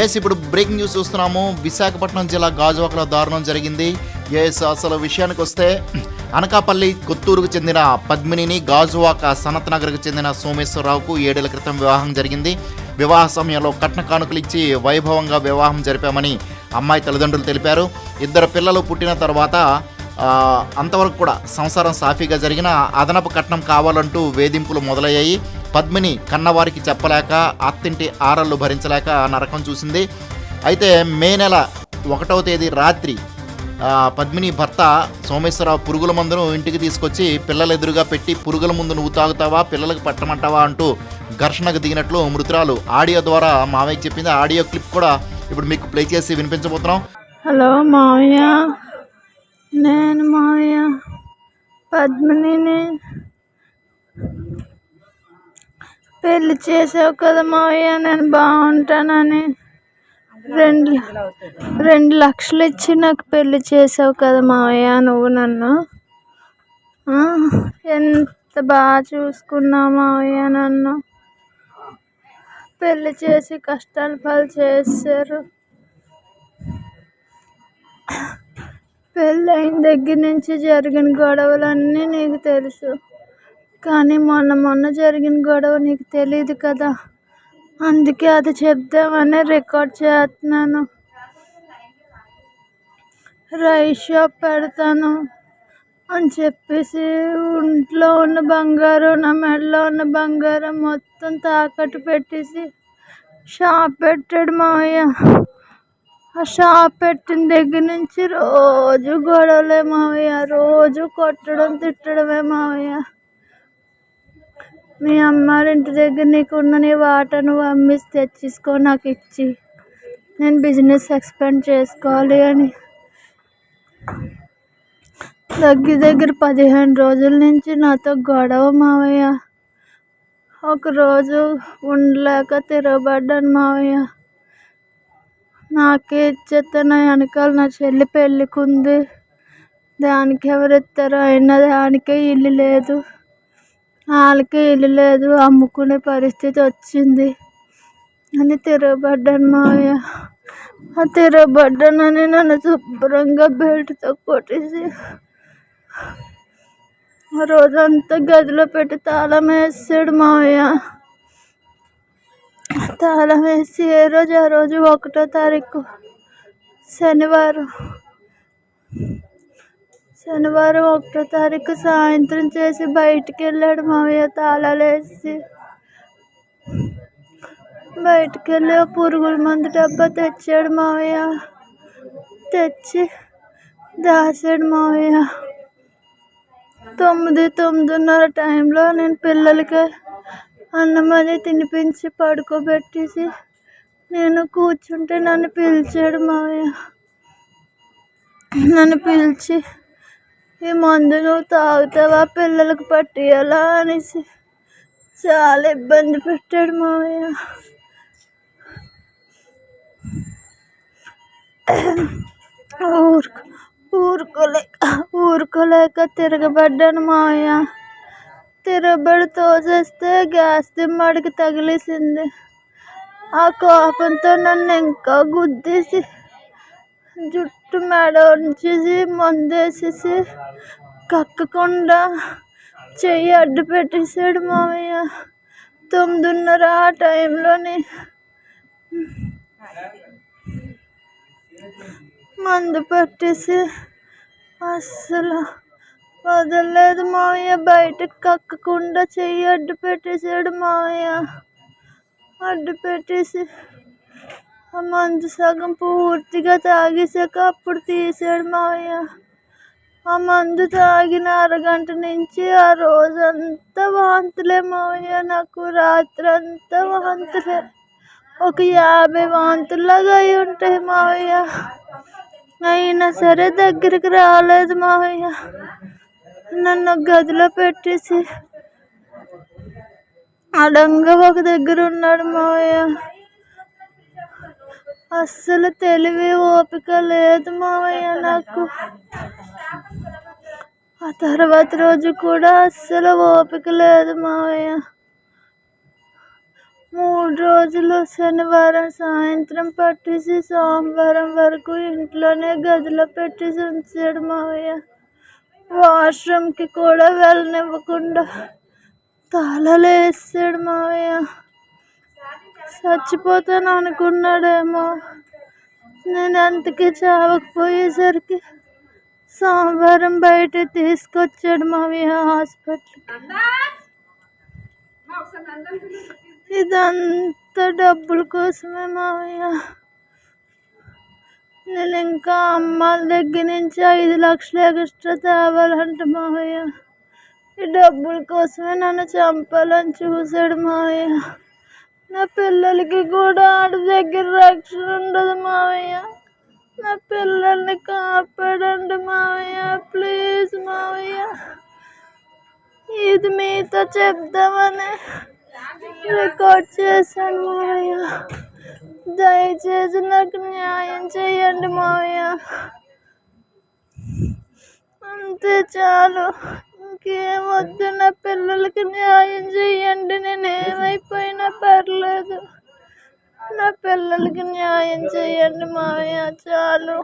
Yes ఇప్పుడు breaking news చూస్తున్నాము. విశాఖపట్నం జిల్లా గాజువాకలో దారుణం జరిగింది. ఎస్ అసలు విషయానికి వస్తే అనకాపల్లి కొత్తూరుకు చెందిన పద్మినిని గాజువాక సనత్ నగర్కు చెందిన సోమేశ్వరరావుకు ఏడేళ్ళ క్రితం వివాహం జరిగింది. వివాహ సమయంలో కట్న కానుకలు ఇచ్చి వైభవంగా వివాహం జరిపామని అమ్మాయి తల్లిదండ్రులు తెలిపారు. ఇద్దరు పిల్లలు పుట్టిన తర్వాత అంతవరకు కూడా సంసారం సాఫీగా జరిగిన అదనపు కట్నం కావాలంటూ వేధింపులు మొదలయ్యాయి. పద్మిని కన్నవారికి చెప్పలేక అత్తింటి ఆరళ్ళు భరించలేక నరకం చూసింది. అయితే మే నెల ఒకటవ తేదీ రాత్రి పద్మిని భర్త సోమేశ్వరరావు పురుగుల మందును ఇంటికి తీసుకొచ్చి పిల్లల ఎదురుగా పెట్టి పురుగుల ముందు నువ్వు తాగుతావా పిల్లలకు పట్టమంటావా? అంటూ ఘర్షణకు దిగినట్లు మృతురాలు ఆడియో ద్వారా మావయ్య చెప్పింది. ఆడియో క్లిప్ కూడా ఇప్పుడు మీకు ప్లే చేసి వినిపించబోతున్నాం. హలో మావయ్య. నేను మావయ్య. పద్మినిని పెళ్ళి చేసావు కదా మావయ్య నేను బాగుంటానని. రెండు రెండు లక్షలు ఇచ్చి నాకు పెళ్ళి చేసావు కదా మావయ్య నువ్వు నన్ను. ఎంత బాగా చూసుకున్నావు మావయ్య నన్ను. పెళ్ళి చేసి కష్టాలు పాలు చేశారు. పెళ్ళైన దగ్గర నుంచి జరిగిన గొడవలన్నీ నీకు తెలుసు. కానీ మొన్న మొన్న జరిగిన గొడవ నీకు తెలియదు కదా. అందుకే అది చెప్దామని రికార్డ్ చేస్తున్నాను. రైస్ షాప్ పెడతాను అని చెప్పేసి ఒంట్లో ఉన్న బంగారం నా మెడలో ఉన్న బంగారం మొత్తం తాకట్టు పెట్టేసి షాప్ పెట్టాడు మావయ్య. ఆ షాప్ పెట్టిన దగ్గర నుంచి రోజు గొడవలే మావయ్య. రోజు కొట్టడం తిట్టడమే మావయ్య. మీ అమ్మారింటి దగ్గర నీకు ఉన్న నీ వాటా నువ్వు అమ్మేసి తెచ్చేసుకో నాకు ఇచ్చి. నేను బిజినెస్ ఎక్స్పెండ్ చేసుకోవాలి అని. దగ్గర దగ్గర పదిహేను రోజుల నుంచి నాతో గొడవ మావయ్య. ఒకరోజు ఉండలేక తిరగబడ్డాను మావయ్య. నాకే ఇచ్చేస్తే నా వెనకాల నా చెల్లి పెళ్ళికుంది. దానికి ఎవరు ఇస్తారో అయినా దానికే ఇల్లు లేదు. వాళ్ళకి ఇల్లు లేదు అమ్ముకునే పరిస్థితి వచ్చింది. అని తిరగబడ్డాను మావయ్య. ఆ తిరగబడ్డానని నన్ను శుభ్రంగా బెల్ట్తో కొట్టేసి ఆ రోజంతా గదిలో పెట్టి తాళం వేసాడు మావయ్య. తాళం వేసి ఏ రోజు ఆ రోజు ఒకటో తారీఖు శనివారం. శనివారం ఒకటో తారీఖు సాయంత్రం చేసి బయటికి వెళ్ళాడు మావయ్య తాళాలు వేసి బయటికి వెళ్ళి పురుగుల మందు డబ్బా తెచ్చాడు మావయ్య. తెచ్చి దాచాడు మావయ్య. తొమ్మిది తొమ్మిదిన్నర టైంలో నేను పిల్లలకి అన్నం అది తినిపించి పడుకోబెట్టేసి నేను కూర్చుంటే నన్ను పిలిచాడు మావయ్య. నన్ను పిలిచి ఈ మందు నువ్వు తాగుతావా? పిల్లలకు పట్టియాలా అనేసి. చాలా ఇబ్బంది పెట్టాడు మావయ్య. ఊరుకు ఊరుకోలేక ఊరుకోలేక తిరగబడ్డాను మావయ్య. తిరగబడి తోసేస్తే గ్యాస్ దిమ్మడికి తగిలేసింది. ఆ కోపంతో నన్ను ఇంకా గుద్దేసి జుట్టు మెడ ఉంచేసి మందేసేసి కక్కకుండా చెయ్యి అడ్డు పెట్టేశాడు మామయ్య. తొమ్మిదిన్నర ఆ టైంలోని మందు పట్టేసి అస్సలు వదలలేదు మామయ్య. బయటకు కక్కకుండా చెయ్యి అడ్డు పెట్టేశాడు మామయ్య. అడ్డు పెట్టేసి ఆ మందు సగం పూర్తిగా తాగేసాక అప్పుడు తీసాడు మావయ్య. ఆ మందు తాగిన అరగంట నుంచి ఆ రోజంతా వాంతులే మావయ్య. నాకు రాత్రి అంతా వాంతులే. ఒక యాభై వాంతుల్లాగా అయి ఉంటాయి మావయ్య. అయినా సరే దగ్గరికి రాలేదు మావయ్య. నన్ను గదిలో పెట్టేసి అడంగా ఒక దగ్గర ఉన్నాడు మావయ్య. అస్సలు తెలివి ఓపిక లేదు మావయ్య నాకు. ఆ తర్వాత రోజు కూడా అస్సలు ఓపిక లేదు మావయ్య. మూడు రోజులు శనివారం సాయంత్రం పట్టేసి సోమవారం వరకు ఇంట్లోనే గదిలో పెట్టేసి ఉంచాడు మావయ్య. వాష్రూమ్కి కూడా వెళ్ళనివ్వకుండా తాళాలు వేస్తాడు మావయ్య. చచ్చిపోతాను అనుకున్నాడేమో. నేను అంతకే చావకపోయేసరికి సోమవారం బయట తీసుకొచ్చాడు మావయ్య హాస్పిటల్కి. ఇదంతా డబ్బుల కోసమే మావయ్య. నేను ఇంకా అమ్మాల దగ్గర నుంచి ఐదు లక్షలు ఎక్స్ట్రా తేవాలంట మావయ్య. ఈ డబ్బుల కోసమే నన్ను చంపాలని చూశాడు మావయ్య. నా పిల్లలకి కూడా ఆడి దగ్గర రక్షణ ఉండదు మావయ్య. నా పిల్లల్ని కాపాడండి మావయ్య ప్లీజ్ మావయ్య. ఇది మీతో చెప్దామని రికార్డ్ చేశాను మావయ్య. దయచేసి నాకు న్యాయం చేయండి మావయ్య. అంతే చాలు. ఇంకేమొద్దు నా పిల్లలకి న్యాయం చేయండి నేను ఏమైపోయినా పర్లేదు. నా పిల్లలకి న్యాయం చేయండి మావయ్య చాలు.